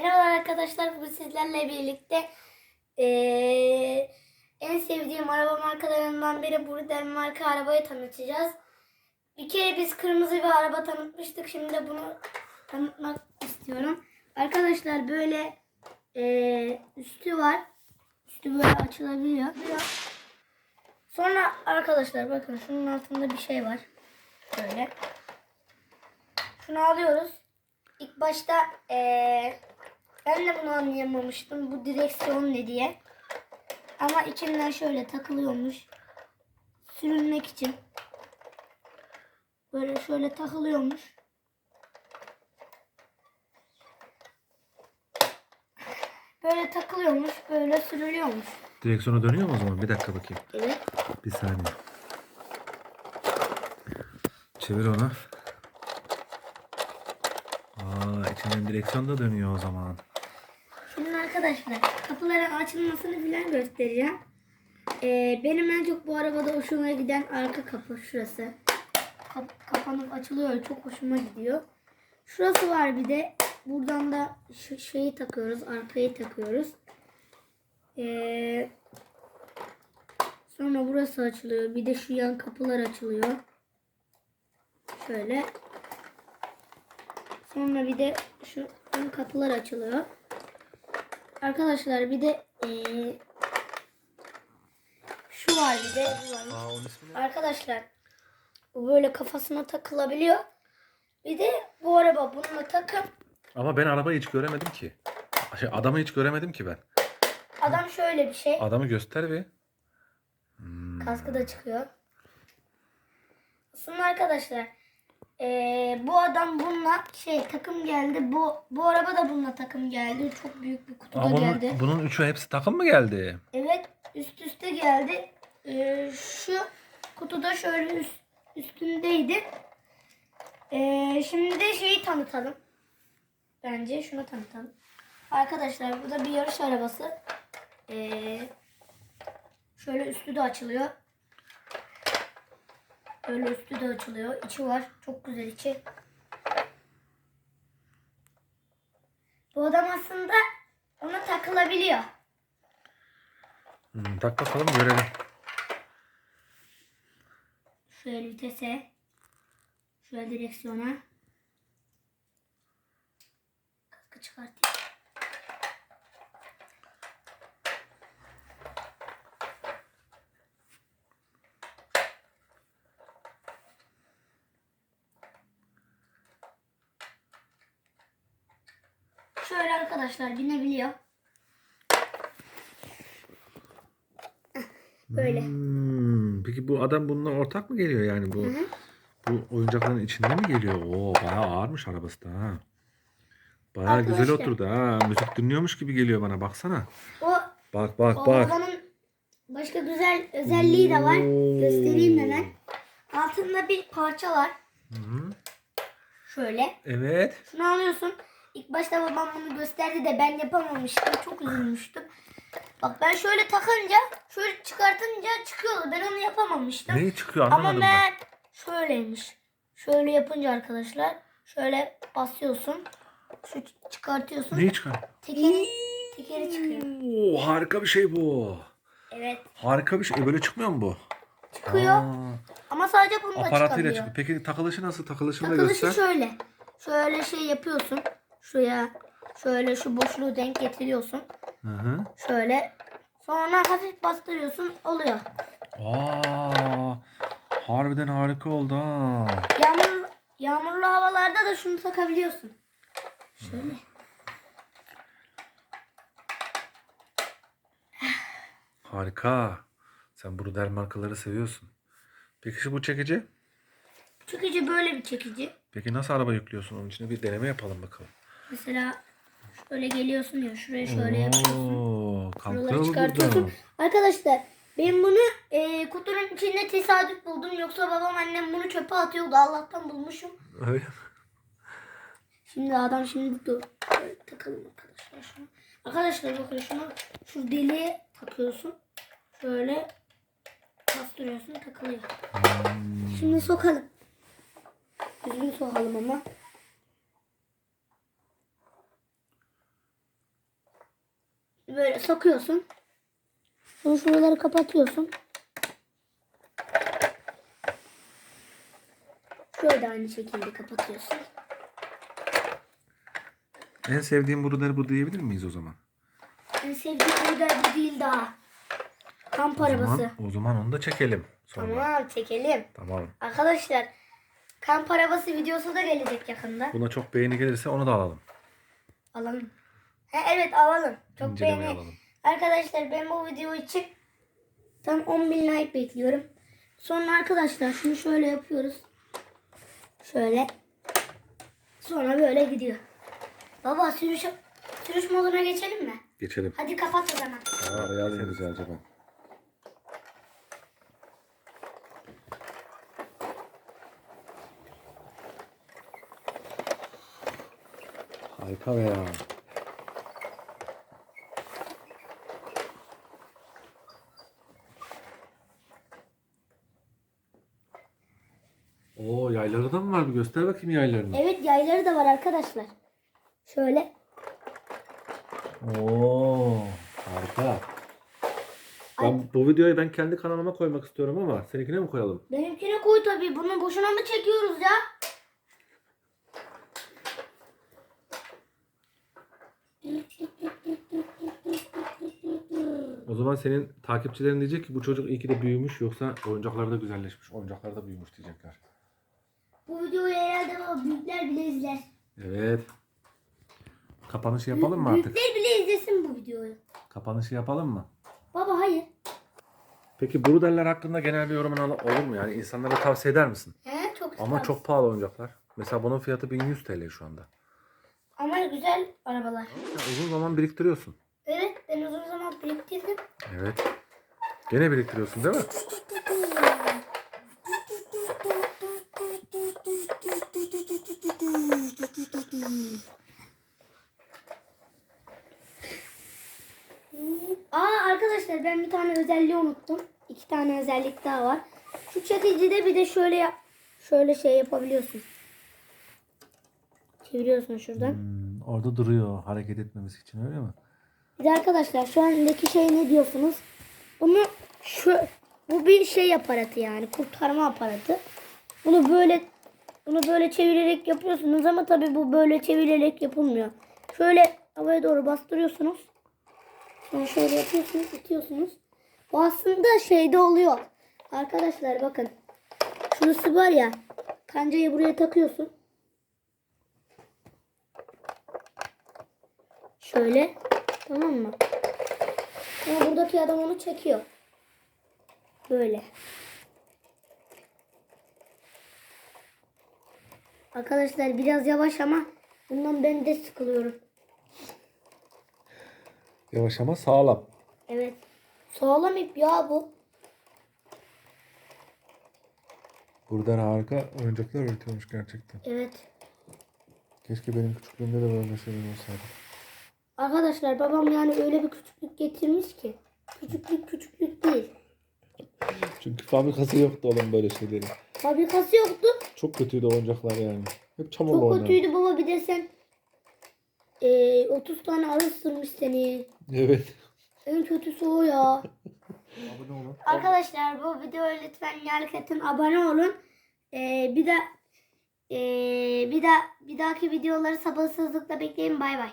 Merhabalar arkadaşlar. Bugün sizlerle birlikte eee, en sevdiğim araba markalarından biri Brudel marka arabayı tanıtacağız. Bir kere biz kırmızı bir araba tanıtmıştık. Şimdi de bunu tanıtmak istiyorum. Arkadaşlar böyle eee, üstü var. Üstü böyle açılabiliyor. Sonra arkadaşlar bakın şunun altında bir şey var. Böyle. Şunu alıyoruz. İlk başta eee, ben de bunu anlayamamıştım. Bu direksiyon ne diye. Ama içinden şöyle takılıyormuş. Sürülmek için. Böyle şöyle takılıyormuş. Böyle takılıyormuş. Böyle sürülüyormuş. Direksiyonu dönüyor mu o zaman? Bir dakika bakayım. Evet. Bir saniye. Çevir onu. Aa, içinden direksiyon da dönüyor o zaman. Arkadaşlar kapıların açılmasını falan göstereceğim. Ee, benim en çok bu arabada hoşuma giden arka kapı şurası. Kap- kapanıp açılıyor. Çok hoşuma gidiyor. Şurası var bir de. Buradan da şeyi takıyoruz. Arkayı takıyoruz. Ee, sonra burası açılıyor. Bir de şu yan kapılar açılıyor. Şöyle. Sonra bir de şu ön kapılar açılıyor. Arkadaşlar bir de eee, şu var bir de bu var. Aa, onun ismi ne? Arkadaşlar bu böyle kafasına takılabiliyor. Bir de bu araba bununla takım. Ama ben arabayı hiç göremedim ki. Şey, adamı hiç göremedim ki ben. Adam şöyle bir şey. Adamı göster bir. Hmm. Kaskı da çıkıyor. Aslında arkadaşlar eee, bu adam bununla şey takım geldi. Bu bu araba da bununla takım geldi. Çok büyük bir kutuda geldi. bunun, bunun üçü hepsi takım mı geldi? Evet üst üste geldi. Ee, şu kutuda şöyle üst, üstündeydi. Ee, şimdi de şeyi tanıtalım. Bence şunu tanıtalım. Arkadaşlar bu da bir yarış arabası. Ee, şöyle üstü de açılıyor. Böyle üstü de açılıyor. İçi var. Çok güzel içi. Bu adam aslında ona takılabiliyor. Hmm, tak bakalım görelim. Şöyle vitese. Şöyle direksiyona. Kaskı çıkartayım. Şöyle arkadaşlar binebiliyor. Böyle. Hmm, peki bu adam bununla ortak mı geliyor yani bu? Bu oyuncakların içinde mi geliyor? Oo bayağı ağırmış arabası da ha. Bayağı güzel Arkadaşlar. oturdu ha. Müzik dinliyormuş gibi geliyor bana baksana. O Bak bak O bak. arabanın başka güzel özelliği de var. Oo. Göstereyim hemen. Altında bir parça var. Hı-hı. Şöyle. Evet. Şunu alıyorsun. İlk başta babam bunu gösterdi de ben yapamamıştım. Çok üzülmüştüm. Bak ben şöyle takınca, şöyle çıkartınca çıkıyordu. Ben onu yapamamıştım. Ne çıkıyor Ama anlamadım ben. ben şöyleymiş. Şöyle yapınca arkadaşlar şöyle basıyorsun. Şu çıkartıyorsun. Ne çıkıyor? Tekeri, tekeri çıkıyor. Oo, harika bir şey bu. Evet. Harika bir şey. E, böyle çıkmıyor mu bu? Çıkıyor. Aa, Ama sadece bununla aparatıyla çıkabiliyor. çıkıyor. Peki takılışı nasıl? Takılışını da Takılışı göster. şöyle. Şöyle şey yapıyorsun. Şuraya şöyle şu boşluğu denk getiriyorsun. Hı hı. Şöyle. Sonra hafif bastırıyorsun. Oluyor. Aa, harbiden harika oldu ha. Yağmur, yağmurlu havalarda da şunu takabiliyorsun. Şöyle. Harika. Sen Bruder markaları seviyorsun. Peki şu bu çekici? Çekici böyle bir çekici. Peki nasıl araba yüklüyorsun onun içine? Bir deneme yapalım bakalım. Mesela şöyle geliyorsun ya şuraya şöyle yapıyorsun. Oo, Şuraları çıkartıyorsun. Arkadaşlar ben bunu e, kutunun içinde tesadüf buldum. Yoksa babam annem bunu çöpe atıyordu. Allah'tan bulmuşum. Öyle mi? Şimdi adam şimdi dur. Takalım arkadaşlar şunu. Arkadaşlar bakın şunu şu deliğe takıyorsun. Şöyle bastırıyorsun takılıyor. Şimdi sokalım. Düzgün sokalım ama. Böyle sokuyorsun. Sonra şuraları kapatıyorsun. Şöyle de aynı şekilde kapatıyorsun. En sevdiğim bruder bu diyebilir miyiz o zaman? En sevdiğim model bu değil daha. Kamp O arabası. zaman, o zaman onu da çekelim. Sonra. Tamam çekelim. Tamam. Arkadaşlar kamp arabası videosu da gelecek yakında. Buna çok beğeni gelirse onu da alalım. Alalım. He, evet alalım. Çok İncelemeye beğeni. alalım. Arkadaşlar ben bu video için tam 10 bin like bekliyorum. Sonra arkadaşlar şunu şöyle yapıyoruz. Şöyle. Sonra böyle gidiyor. Baba sürüş, sürüş moduna geçelim mi? Geçelim. Hadi kapat o zaman. Aa, beyaz ne güzel acaba. Harika be ya. Oo yayları da mı var? Bir göster bakayım yaylarını. Evet yayları da var arkadaşlar. Şöyle. Oo harika. Ben bu videoyu ben kendi kanalıma koymak istiyorum ama seninkine mi koyalım? Benimkine koy tabii. Bunu boşuna mı çekiyoruz ya? O zaman senin takipçilerin diyecek ki bu çocuk iyi ki de büyümüş yoksa oyuncakları da güzelleşmiş. Oyuncakları da büyümüş diyecekler. Bu videoyu herhalde o büyükler bile izler. Evet. Kapanışı yapalım mı artık? Büyükler bile izlesin bu videoyu. Kapanışı yapalım mı? Baba hayır. Peki Bruderler hakkında genel bir yorumun al- olur mu? Yani insanlara tavsiye eder misin? He çok Ama güzel. çok pahalı oyuncaklar. Mesela bunun fiyatı 1100 TL şu anda. Ama güzel arabalar. Ya uzun zaman biriktiriyorsun. Evet ben uzun zaman biriktirdim. Evet. Gene biriktiriyorsun değil mi? Aa arkadaşlar ben bir tane özelliği unuttum. İki tane özellik daha var. Şu çekicide bir de şöyle yap- şöyle şey yapabiliyorsun. Çeviriyorsun şuradan. Hmm, orada duruyor hareket etmemesi için öyle mi? Bir de arkadaşlar şu andaki şey ne diyorsunuz? Bunu şu bu bir şey aparatı yani kurtarma aparatı. Bunu böyle bunu böyle çevirerek yapıyorsunuz ama tabii bu böyle çevirerek yapılmıyor. Şöyle havaya doğru bastırıyorsunuz. Sonra şöyle yapıyorsunuz, itiyorsunuz. Bu aslında şeyde oluyor. Arkadaşlar bakın. Şurası var ya. Kancayı buraya takıyorsun. Şöyle. Tamam mı? Ama buradaki adam onu çekiyor. Böyle. Arkadaşlar biraz yavaş ama bundan ben de sıkılıyorum. Yavaş ama sağlam. Evet. Sağlam ip ya bu. Buradan harika oyuncaklar üretiyormuş gerçekten. Evet. Keşke benim küçüklüğümde de böyle şeyler olsaydı. Arkadaşlar babam yani öyle bir küçüklük getirmiş ki. Küçüklük küçüklük değil. Çünkü fabrikası yoktu olan böyle şeyleri. Fabrikası yoktu. Çok kötüydü oyuncaklar yani. Hep çamurlu Çok kötüydü baba bir de sen eee 30 tane arı ısırmış seni. Evet. En kötüsü o ya. Abone olun. Arkadaşlar bu videoya lütfen like atın, abone olun. Ee, bir de ee, bir de bir dahaki videoları sabırsızlıkla bekleyin. Bay bay.